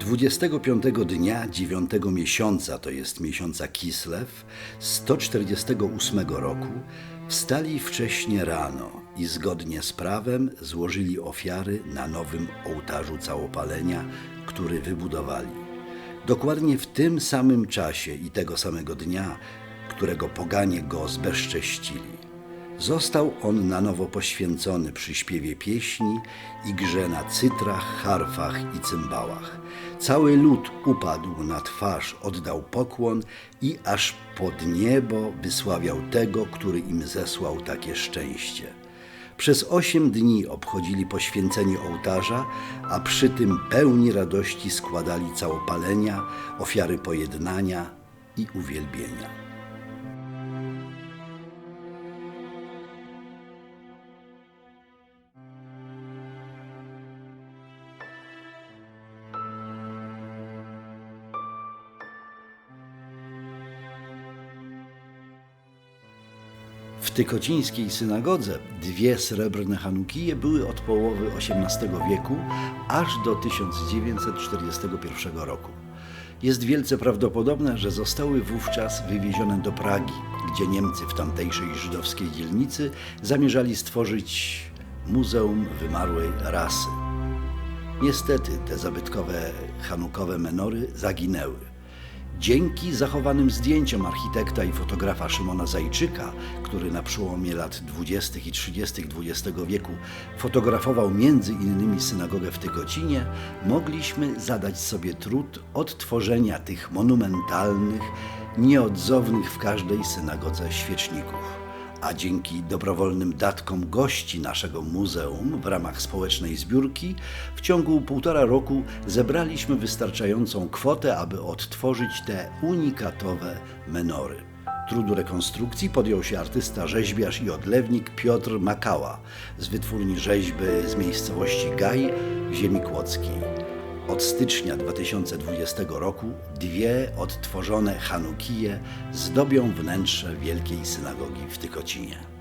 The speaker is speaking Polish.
25 dnia 9 miesiąca, to jest miesiąca Kislew, 148 roku, wstali wcześnie rano i zgodnie z prawem złożyli ofiary na nowym ołtarzu całopalenia, który wybudowali. Dokładnie w tym samym czasie i tego samego dnia, którego poganie go zbezcześcili. Został on na nowo poświęcony przy śpiewie pieśni i grze na cytrach, harfach i cymbałach. Cały lud upadł na twarz, oddał pokłon i aż pod niebo wysławiał tego, który im zesłał takie szczęście. Przez osiem dni obchodzili poświęcenie ołtarza, a przy tym pełni radości składali całopalenia, ofiary pojednania i uwielbienia. W tykocińskiej synagodze dwie srebrne Hanukije były od połowy XVIII wieku aż do 1941 roku. Jest wielce prawdopodobne, że zostały wówczas wywiezione do Pragi, gdzie Niemcy w tamtejszej żydowskiej dzielnicy zamierzali stworzyć Muzeum Wymarłej Rasy. Niestety te zabytkowe hanukowe menory zaginęły. Dzięki zachowanym zdjęciom architekta i fotografa Szymona Zajczyka, który na przełomie lat 20. i 30. XX wieku fotografował między innymi synagogę w Tykocinie, mogliśmy zadać sobie trud odtworzenia tych monumentalnych, nieodzownych w każdej synagodze świeczników a dzięki dobrowolnym datkom gości naszego muzeum w ramach społecznej zbiórki w ciągu półtora roku zebraliśmy wystarczającą kwotę, aby odtworzyć te unikatowe menory. Trudu rekonstrukcji podjął się artysta, rzeźbiarz i odlewnik Piotr Makała z wytwórni rzeźby z miejscowości Gaj ziemi kłodzkiej. Od stycznia 2020 roku dwie odtworzone Hanukije zdobią wnętrze Wielkiej Synagogi w Tykocinie.